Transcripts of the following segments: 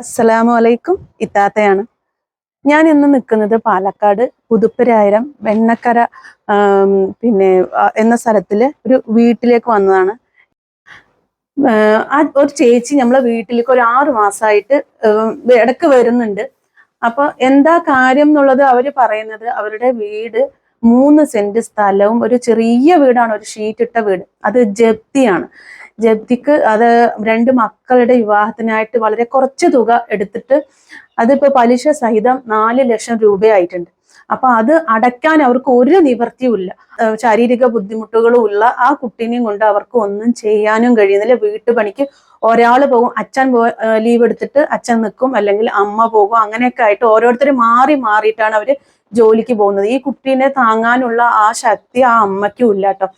അസ്സലാമു അലൈക്കും ഇത്താത്തയാണ്. ഞാൻ ഇന്ന് നിൽക്കുന്നത് പാലക്കാട് പുതുപ്പരായിരം വെണ്ണക്കര പിന്നെ എന്ന സ്ഥലത്തിൽ ഒരു വീട്ടിലേക്ക് വന്നതാണ്. ആ ഒരു ചേച്ചി നമ്മളെ വീട്ടിലേക്ക് ഒരു ആറു മാസമായിട്ട് ഇടയ്ക്ക് വരുന്നുണ്ട്. അപ്പൊ എന്താ കാര്യം എന്നുള്ളത് അവർ പറയുന്നത് അവരുടെ വീട് മൂന്ന് സെന്റ് സ്ഥലവും ഒരു ചെറിയ വീടാണ് ഒരു ഷീറ്റിട്ട വീട്. അത് ജപ്തിയാണ്. ജപ്തിക്ക് അത് രണ്ട് മക്കളുടെ വിവാഹത്തിനായിട്ട് വളരെ കുറച്ച് തുക എടുത്തിട്ട് അതിപ്പോ പലിശ സഹിതം നാല് ലക്ഷം രൂപയായിട്ടുണ്ട്. അപ്പൊ അത് അടയ്ക്കാൻ അവർക്ക് ഒരു നിവൃത്തിയുമില്ല ശാരീരിക ബുദ്ധിമുട്ടുകളും ഉള്ള ആ കുട്ടീനെയും കൊണ്ട് അവർക്ക് ഒന്നും ചെയ്യാനും കഴിയുന്നില്ല. വീട്ടുപണിക്ക് ഒരാൾ പോകും അച്ഛൻ പോ ലീവ് എടുത്തിട്ട് അച്ഛൻ നിൽക്കും അല്ലെങ്കിൽ അമ്മ പോകും. അങ്ങനെയൊക്കെ ആയിട്ട് ഓരോരുത്തർ മാറി മാറിയിട്ടാണ് അവർ ജോലിക്ക് പോകുന്നത്. ഈ കുട്ടീനെ താങ്ങാനുള്ള ആ ശക്തി ആ അമ്മയ്ക്കും ഇല്ല കേട്ടോ.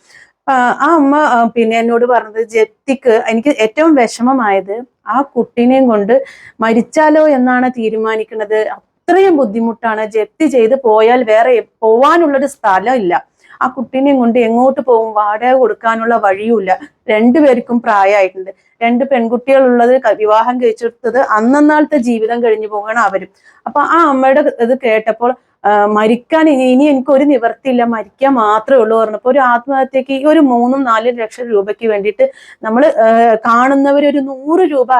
ആ അമ്മ പിന്നെ എന്നോട് പറഞ്ഞത് ജപ്തിക്ക് എനിക്ക് ഏറ്റവും വിഷമമായത് ആ കുട്ടീനെയും കൊണ്ട് മരിച്ചാലോ എന്നാണ് തീരുമാനിക്കുന്നത്. അത്രയും ബുദ്ധിമുട്ടാണ് ജപ്തി ചെയ്ത് പോയാൽ വേറെ പോവാനുള്ളൊരു സ്ഥലം ഇല്ല ആ കുട്ടീനെയും കൊണ്ട് എങ്ങോട്ട് പോകും? വാടക കൊടുക്കാനുള്ള വഴിയുമില്ല. രണ്ടുപേർക്കും പ്രായമായിട്ടുണ്ട്. രണ്ട് പെൺകുട്ടികളുള്ളത് വിവാഹം കഴിച്ചെടുത്തത് അന്നന്നാളത്തെ ജീവിതം കഴിഞ്ഞു പോകണം അവരും. അപ്പൊ ആ അമ്മയുടെ ഇത് കേട്ടപ്പോൾ മരിക്കാൻ ഇനി എനിക്ക് ഒരു നിവർത്തിയില്ല മരിക്കാൻ മാത്രമേ ഉള്ളൂ പറഞ്ഞപ്പോൾ ഒരു ആത്മഹത്യക്ക് ഈ ഒരു മൂന്നും നാലും ലക്ഷം രൂപയ്ക്ക് വേണ്ടിയിട്ട് നമ്മൾ കാണുന്നവർ ഒരു നൂറ് രൂപ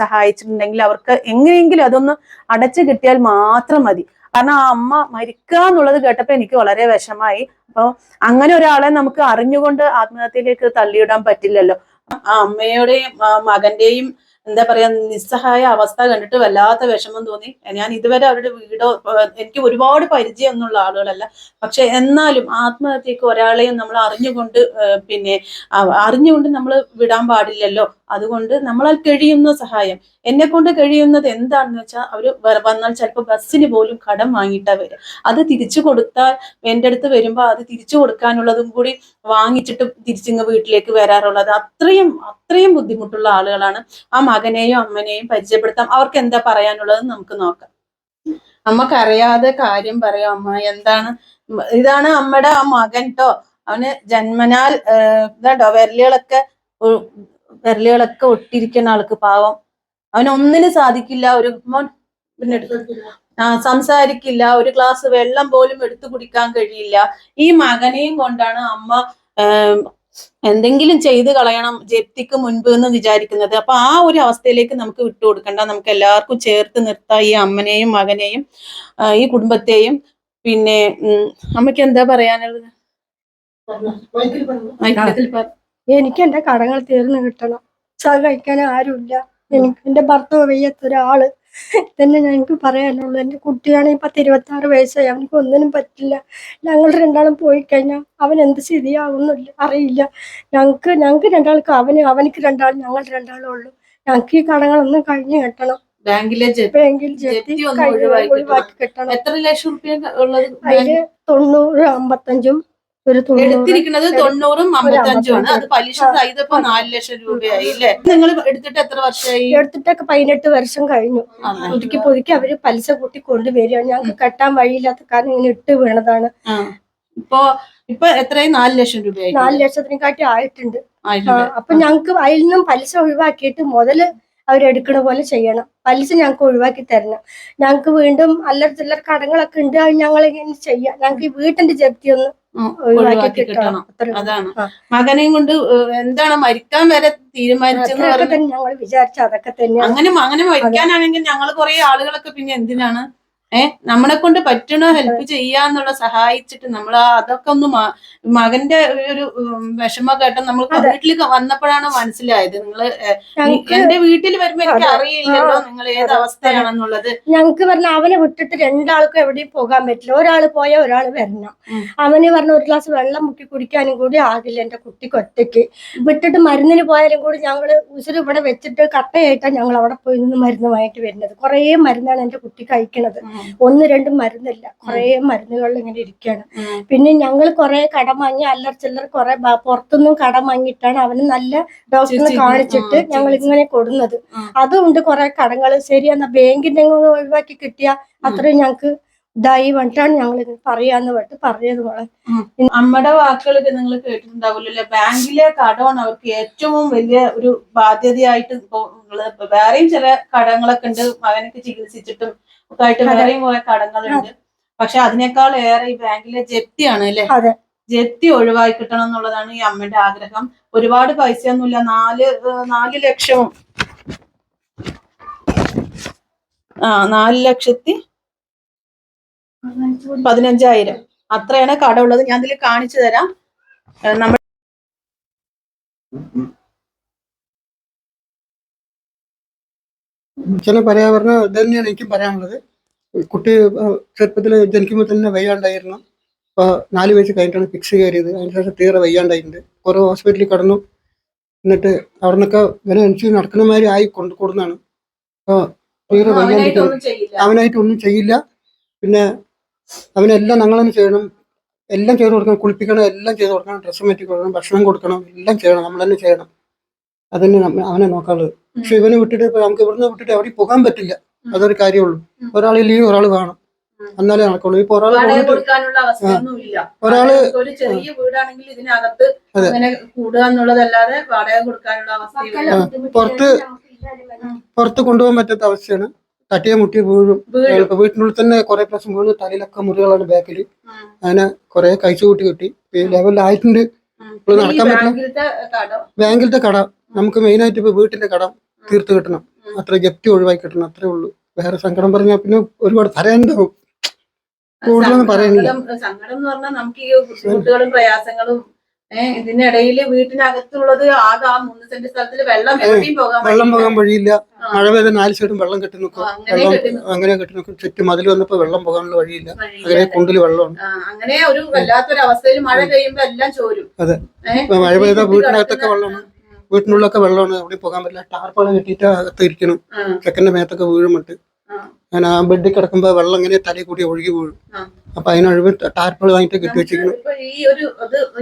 സഹായിച്ചിട്ടുണ്ടെങ്കിൽ അവർക്ക് എങ്ങനെയെങ്കിലും അതൊന്ന് അടച്ചു കിട്ടിയാൽ മാത്രം മതി. കാരണം ആ അമ്മ മരിക്കുക എന്നുള്ളത് കേട്ടപ്പോ എനിക്ക് വളരെ വിഷമായി അപ്പോൾ അങ്ങനെ ഒരാളെ നമുക്ക് അറിഞ്ഞുകൊണ്ട് ആത്മഹത്യയിലേക്ക് തള്ളിയിടാൻ പറ്റില്ലല്ലോ. ആ അമ്മയുടെയും മകന്റെയും എന്താ പറയാ നിസ്സഹായ അവസ്ഥ കണ്ടിട്ട് വല്ലാത്ത വിഷമം തോന്നി. ഞാൻ ഇതുവരെ അവരുടെ വീടോ എനിക്ക് ഒരുപാട് പരിചയമൊന്നുള്ള ആളുകളല്ല. പക്ഷെ എന്നാലും ആത്മഹത്യക്ക് ഒരാളെയും നമ്മൾ അറിഞ്ഞുകൊണ്ട് പിന്നെ അറിഞ്ഞുകൊണ്ട് നമ്മൾ വിടാൻ പാടില്ലല്ലോ. അതുകൊണ്ട് നമ്മളാൽ കഴിയുന്ന സഹായം. എന്നെ കൊണ്ട് കഴിയുന്നത് എന്താണെന്ന് വെച്ചാൽ അവർ വന്നാൽ ചിലപ്പോൾ ബസ്സിന് പോലും കടം വാങ്ങിയിട്ടാ വരിക. അത് തിരിച്ചു കൊടുത്താൽ എന്റെ അടുത്ത് വരുമ്പോൾ അത് തിരിച്ചു കൊടുക്കാനുള്ളതും കൂടി വാങ്ങിച്ചിട്ട് തിരിച്ചിങ്ങ് വീട്ടിലേക്ക് വരാറുള്ളത്. അത്രയും അത്രയും ബുദ്ധിമുട്ടുള്ള ആളുകളാണ് ആ മകനെയും അമ്മനെയും പരിചയപ്പെടുത്താം. അവർക്ക് എന്താ പറയാനുള്ളത് നമുക്ക് നോക്കാം. അമ്മക്കറിയാതെ കാര്യം പറയാം അമ്മ എന്താണ്? ഇതാണ് അമ്മയുടെ ആ മകൻ ട്ടോ. അവന് ജന്മനാൽ ഇതാണ്ടോ വിരലുകളൊക്കെ വിരലുകളൊക്കെ ഒട്ടിരിക്കുന്ന ആൾക്ക് പാവം. അവനൊന്നിനും സാധിക്കില്ല ഒരു മോൻ പിന്നെ ആ സംസാരിക്കില്ല ഒരു ഗ്ലാസ് വെള്ളം പോലും എടുത്തു കുടിക്കാൻ കഴിയില്ല. ഈ മകനെയും കൊണ്ടാണ് അമ്മ എന്തെങ്കിലും ചെയ്തു കളയണം ജപ്തിക്ക് മുൻപ് എന്ന് വിചാരിക്കുന്നത്. അപ്പൊ ആ ഒരു അവസ്ഥയിലേക്ക് നമുക്ക് വിട്ടുകൊടുക്കണ്ട നമുക്ക് എല്ലാവർക്കും ചേർത്ത് നിർത്താം ഈ അമ്മനെയും മകനെയും ഈ കുടുംബത്തെയും. പിന്നെ അമ്മയ്ക്ക് എന്താ പറയാനുള്ളത്? മൈക്കിൽ പറ. എനിക്ക് എന്റെ കടങ്ങൾ തീർന്നു കിട്ടണം. സഹായിക്കാൻ ആരുമില്ല. എനിക്ക് എന്റെ ഭർത്താവ് വയ്യാത്ത ഒരാൾ. തന്നെ ഞങ്ങൾക്ക് പറയാനുള്ളൂ. എന്റെ കുട്ടിയാണെങ്കിൽ പത്ത് ഇരുപത്തി ആറ് വയസ്സായി. അവനക്ക് ഒന്നിനും പറ്റില്ല. ഞങ്ങൾ രണ്ടാളും പോയി കഴിഞ്ഞാൽ അവൻ എന്ത് സ്ഥിതിയാവുന്നില്ല അറിയില്ല. ഞങ്ങൾക്ക് ഞങ്ങൾക്ക് രണ്ടാൾക്ക് അവന് അവനക്ക് രണ്ടാളും ഞങ്ങൾ രണ്ടാളും ഉള്ളൂ. ഞങ്ങൾക്ക് ഈ കടങ്ങളൊന്നും കഴിഞ്ഞു കിട്ടണം. ബാങ്കിലെ ബാങ്കിൽ ഒഴിവാക്കി ഒഴിവാക്കി കിട്ടണം. എത്ര ലക്ഷം റുപ്യ ഉള്ളത് അതിൽ തൊണ്ണൂറ് അമ്പത്തഞ്ചും തൊണ്ണൂറ് എടുത്തിരിക്കുന്നത് തൊണ്ണൂറും അമ്പത്തഞ്ചുമാണ്. അത് പലിശ സഹിതപ്പോ നാല് ലക്ഷം രൂപയായി അല്ലേ? നിങ്ങൾ എടുത്തിട്ട് എത്ര വർഷമായി? എടുത്തിട്ടൊക്കെ പതിനെട്ട് വർഷം കഴിഞ്ഞു. പുതുക്കി പുതുക്കി അവർ പലിശ കൂട്ടി കൊണ്ടുവരികയാണ് ഞങ്ങൾക്ക് കെട്ടാൻ വഴിയില്ലാത്ത കാരണം ഇങ്ങനെ ഇട്ട് വീണതാണ്. ഇപ്പോ ഇപ്പൊ എത്രയും നാല് ലക്ഷം രൂപയായി. നാല് ലക്ഷത്തിനെക്കാട്ടി ആയിട്ടുണ്ട്. അപ്പൊ ഞങ്ങൾക്ക് അതിൽ നിന്നും പലിശ ഒഴിവാക്കിയിട്ട് മുതൽ അവരെടുക്കണ പോലെ ചെയ്യണം. പലിശ ഞങ്ങൾക്ക് ഒഴിവാക്കി തരണം. ഞങ്ങൾക്ക് വീണ്ടും അല്ലറ ചില്ലറ കടങ്ങളൊക്കെ ഉണ്ട് അത് ഞങ്ങൾ ഇങ്ങനെ ചെയ്യാം. ഞങ്ങൾക്ക് ഈ വീട്ടിന്റെ ജപ്തി ഒന്ന് ഒഴിവാക്കി കിട്ടണം. അതാണ്. മകനെയും കൊണ്ട് എന്താണ് മരിക്കാൻ വരെ തീരുമാനിച്ചെന്ന് ഞങ്ങൾ വിചാരിച്ച അതൊക്കെ തന്നെ അങ്ങനെ അങ്ങനെ മരിക്കാനാണെങ്കിൽ ഞങ്ങൾ കുറെ ആളുകളൊക്കെ പിന്നെ എന്തിനാണ് ഏഹ് നമ്മളെ കൊണ്ട് പറ്റണ ഹെൽപ്പ് ചെയ്യാന്നുള്ള സഹായിച്ചിട്ട് നമ്മൾ അതൊക്കെ ഒന്ന് മകന്റെ ഒരു വിഷമ ഘട്ടം കേട്ട നമ്മൾ വീട്ടിൽ വന്നപ്പോഴാണ് മനസ്സിലായത്. നിങ്ങൾ എന്റെ വീട്ടിൽ വരുമ്പോ എനിക്ക് അറിയില്ലല്ലോ നിങ്ങൾ ഏത് അവസ്ഥയാണെന്നുള്ളത്. ഞങ്ങൾക്ക് പറഞ്ഞ അവനെ വിട്ടിട്ട് രണ്ടാൾക്കും എവിടെയും പോകാൻ പറ്റില്ല. ഒരാൾ പോയാൽ ഒരാൾ വരണം. അവന് പറഞ്ഞ ഒരു ഗ്ലാസ് വെള്ളം മുക്കി കുടിക്കാനും കൂടി ആകില്ല എന്റെ കുട്ടിക്ക് ഒറ്റയ്ക്ക്. വിട്ടിട്ട് മരുന്നിന് പോയാലും കൂടി ഞങ്ങൾ ഉസുര് ഇവിടെ വെച്ചിട്ട് കട്ടയായിട്ടാണ് ഞങ്ങൾ അവിടെ പോയി നിന്ന് മരുന്നുമായിട്ട് വരുന്നത്. കുറേ മരുന്നാണ് എന്റെ കുട്ടി കഴിക്കണത് ഒന്ന് രണ്ടും മരുന്നില്ല കുറേ മരുന്നുകളിൽ ഇങ്ങനെ ഇരിക്കുകയാണ് പിന്നെ ഞങ്ങൾ കുറേ കടം വാങ്ങി അല്ലറ ചില്ലർ കുറെ പുറത്തുനിന്നും കടം വാങ്ങിയിട്ടാണ് അവന് നല്ല ഡോക്ടറിനെ കാണിച്ചിട്ട് ഞങ്ങൾ. ഇങ്ങനെ കൊടുന്നത്. അതുകൊണ്ട് കുറേ കടങ്ങൾ ശരിയെന്നാ ബാങ്കിന്റെ ഒഴിവാക്കി കിട്ടിയ അത്രയും ഞങ്ങൾക്ക് ഇതായി പറഞ്ഞിട്ടാണ് ഞങ്ങൾ ഇത് പറയാന്ന് പറഞ്ഞിട്ട് പറഞ്ഞത് മോളെ. അമ്മയുടെ വാക്കുകളൊക്കെ നിങ്ങൾ കേട്ടിട്ടുണ്ടാവില്ലല്ലോ ബാങ്കിലെ കടമാണ് അവർക്ക് ഏറ്റവും വലിയ ഒരു ബാധ്യതയായിട്ട് വേറെയും ചില കടങ്ങളൊക്കെ ഉണ്ട്. മകനൊക്കെ ചികിത്സിച്ചിട്ടും ഒക്കെ ആയിട്ട് വേറെയും പോയ കടങ്ങളുണ്ട്. പക്ഷെ അതിനേക്കാൾ ഏറെ ഈ ബാങ്കിലെ ജപ്തിയാണ് അല്ലെ? ജപ്തി ഒഴിവായി കിട്ടണം എന്നുള്ളതാണ് ഈ അമ്മയുടെ ആഗ്രഹം. ഒരുപാട് പൈസയൊന്നുമില്ല. നാല് നാല് ലക്ഷവും. ആ നാല് ലക്ഷത്തി പതിനഞ്ചായിരം. അത്രയാണ് കട ഉള്ളത്. ഞാൻ ഇതിൽ കാണിച്ചു തരാം. നമ്മൾ ചില പറയാ പറഞ്ഞ ഇത് തന്നെയാണ് എനിക്കും പറയാനുള്ളത്. കുട്ടി ചെറുപ്പത്തിൽ ജനിക്കുമ്പോൾ തന്നെ വയ്യാണ്ടായിരുന്നു. അപ്പോൾ നാല് വയസ്സ് കഴിഞ്ഞിട്ടാണ് ഫിക്സ് കയറിയത്. അതിന് ശേഷം തീരെ വയ്യാണ്ടായിട്ടുണ്ട്. കുറേ ഹോസ്പിറ്റലിൽ കടന്നു. എന്നിട്ട് അവിടെ നിന്നൊക്കെ ഇവനെ അനുസരിച്ച് നടക്കുന്ന മാതിരി ആയി കൊണ്ടു കൊടുന്നാണ് അപ്പോൾ തീരെ വയ്യാണ്ടായിട്ട് അവനായിട്ട് ഒന്നും ചെയ്യില്ല. പിന്നെ അവനെല്ലാം ഞങ്ങൾ തന്നെ ചെയ്യണം. എല്ലാം ചെയ്ത് കൊടുക്കണം. കുളിപ്പിക്കണം. എല്ലാം ചെയ്ത് കൊടുക്കണം. ഡ്രസ്സ് മാറ്റി കൊടുക്കണം. ഭക്ഷണം കൊടുക്കണം. എല്ലാം ചെയ്യണം. നമ്മൾ തന്നെ ചെയ്യണം. അതന്നെ നമ്മ- അവനെ നോക്കാനുള്ളത്. പക്ഷെ ഇവനെ വിട്ടിട്ട് നമുക്ക് ഇവിടുന്ന് വിട്ടിട്ട് അവിടെ പോകാൻ പറ്റില്ല. അതൊരു കാര്യമുള്ളൂ. ഒരാൾ ലീവ് ഒരാൾ വേണം. എന്നാലേ നടക്കുള്ളൂ. ഇപ്പൊ ഒരാൾ ഒരാൾ ഒരു ചെറിയ വീടാണെങ്കിൽ ഇതിനകത്ത് അതെ. അങ്ങനെ കൂടുക എന്നുള്ളതല്ലാതെ വാടക കൊടുക്കാനുള്ള പുറത്ത് പുറത്ത് കൊണ്ടുപോകാൻ പറ്റാത്ത അവസ്ഥയാണ്. തട്ടിയ മുട്ടി വീഴും. വീഴും. വീട്ടിനുള്ളിൽ തന്നെ കുറെ പ്രാവശ്യം വീണ് തലയിലൊക്കെ മുറികളാണ് ബാക്കിൽ. അങ്ങനെ കുറെ കഴിച്ചു കൂട്ടി. കിട്ടി ലെവലിലായിട്ടുണ്ട്. ഇപ്പോൾ നടക്കാൻ പറ്റില്ല. ബാങ്കിലത്തെ കടം? നമുക്ക് മെയിനായിട്ട് ഇപ്പൊ വീട്ടിന്റെ കടം തീർത്ത് കിട്ടണം. അത്ര ജപ്തി ഒഴിവാക്കി കിട്ടണം. അത്രേ ഉള്ളൂ. വേറെ സങ്കടം പറഞ്ഞാൽ പിന്നെ ഒരുപാട് പറയാനുണ്ടാവും കൂടുതലൊന്നും പറയാനില്ല സങ്കടം എന്ന് പറഞ്ഞാൽ നമുക്ക് ഈ ബുദ്ധിമുട്ടുകളും പ്രയാസങ്ങളും ഇതിനിടയിൽ വീട്ടിനകത്തുള്ളത് ആകെ ആ മൂന്ന് സെന്റ് സ്ഥലത്തിൽ വെള്ളം വെള്ളം പോകാൻ വഴിയില്ല. മഴ പെയ്ത നാല് സൈഡും വെള്ളം കെട്ടി നിൽക്കും അങ്ങനെ വെള്ളം കെട്ടി നിൽക്കും. അങ്ങനെ കെട്ടി നിൽക്കും ചുറ്റും മതിൽ വന്നപ്പോ വെള്ളം പോകാനുള്ള വഴിയില്ല. അങ്ങനെ കുണ്ടിൽ വെള്ളമുണ്ട്. അങ്ങനെ ഒരു വല്ലാത്തൊരു അവസ്ഥയിൽ മഴ പെയ്യുമ്പോ എല്ലാം ചോരും. അതെ. മഴ പെയ്ത വീട്ടിനകത്തൊക്കെ വെള്ളമാണ്. വീട്ടിനുള്ളൊക്കെ വെള്ളമാണ്. എവിടെയും പോകാൻ പറ്റില്ല. ടാർപ്പാള കെട്ടിയിട്ട് അകത്ത് ഇരിക്കണം. ആ, ചെക്കന്റെ മേത്തൊക്കെ വീഴുമിട്ട്. ഞാൻ ആ ബെഡിൽ കിടക്കുമ്പോ വെള്ളം ഇങ്ങനെ തലയിൽ കൂടി ഒഴുകി വീഴും. ആ. അപ്പൊ അതിനൊഴിവ് ടാർപ്പൾ വാങ്ങിട്ട് കെട്ടി വെച്ചിരിക്കുന്നു. ഈ ഒരു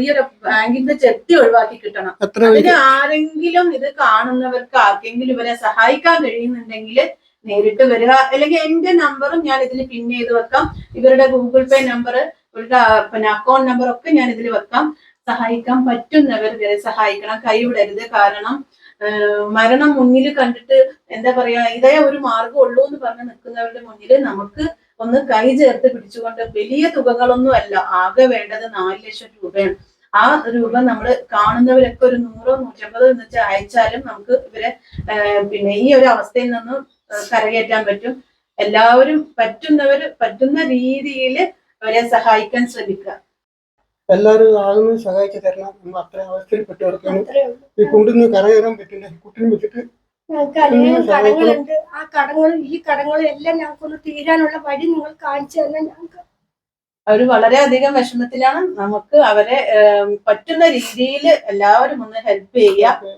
ഈ ഒരു ബാങ്കിന്റെ ചെത്തി ഒഴിവാക്കി കിട്ടണം. അതിന് ആരെങ്കിലും ഇത് കാണുന്നവർക്ക് ആർക്കെങ്കിലും ഇവരെ സഹായിക്കാൻ കഴിയുന്നുണ്ടെങ്കിൽ നേരിട്ട് വരിക. അല്ലെങ്കിൽ എന്റെ നമ്പറും ഞാൻ ഇതിൽ പിൻ ചെയ്ത് വെക്കാം. ഇവരുടെ ഗൂഗിൾ പേ നമ്പർ ഇവരുടെ പിന്നെ അക്കൗണ്ട് നമ്പർ ഒക്കെ ഞാൻ ഇതിൽ വെക്കാം. സഹായിക്കാൻ പറ്റുന്നവർ ഇവരെ സഹായിക്കണം. കൈവിടരുത് കാരണം മരണം മുന്നിൽ കണ്ടിട്ട് എന്താ പറയാ ഇതേ ഒരു മാർഗം ഉള്ളൂ എന്ന് പറഞ്ഞ് നിൽക്കുന്നവരുടെ മുന്നിൽ നമുക്ക് ഒന്ന് കൈ ചേർത്ത് പിടിച്ചുകൊണ്ട് വലിയ തുകകളൊന്നും അല്ല ആകെ വേണ്ടത് നാല് ലക്ഷം രൂപയാണ്. ആ രൂപ നമ്മൾ കാണുന്നവരൊക്കെ ഒരു നൂറോ നൂറ്റമ്പതോ എന്ന് വെച്ചാൽ അയച്ചാലും നമുക്ക് ഇവരെ പിന്നെ ഈ ഒരു അവസ്ഥയിൽ നിന്ന് കരകയറ്റാൻ പറ്റും. എല്ലാവരും പറ്റുന്നവർ പറ്റുന്ന രീതിയിൽ അവരെ സഹായിക്കാൻ ശ്രമിക്കുക. എല്ലാവരും ആകുന്ന സഹായിച്ചു തരണം നമ്മൾ അത്ര അവസ്ഥയിൽ പെട്ടവർക്കാണ് ഈ കുണ്ടിന്ന് കരകയറാൻ പറ്റില്ല കുട്ടിനെ വെച്ചിട്ട് കടങ്ങളുണ്ട്. ആ കടങ്ങളും ഈ കടങ്ങളും എല്ലാം ഞങ്ങൾക്കൊന്ന് തീരാനുള്ള വഴി നിങ്ങൾ കാണിച്ചു തന്നെ ഞങ്ങൾക്ക്. അവർ വളരെയധികം വിഷമത്തിലാണ്. നമുക്ക് അവരെ പറ്റുന്ന രീതിയിൽ എല്ലാവരും ഒന്ന് ഹെൽപ്പ് ചെയ്യുക.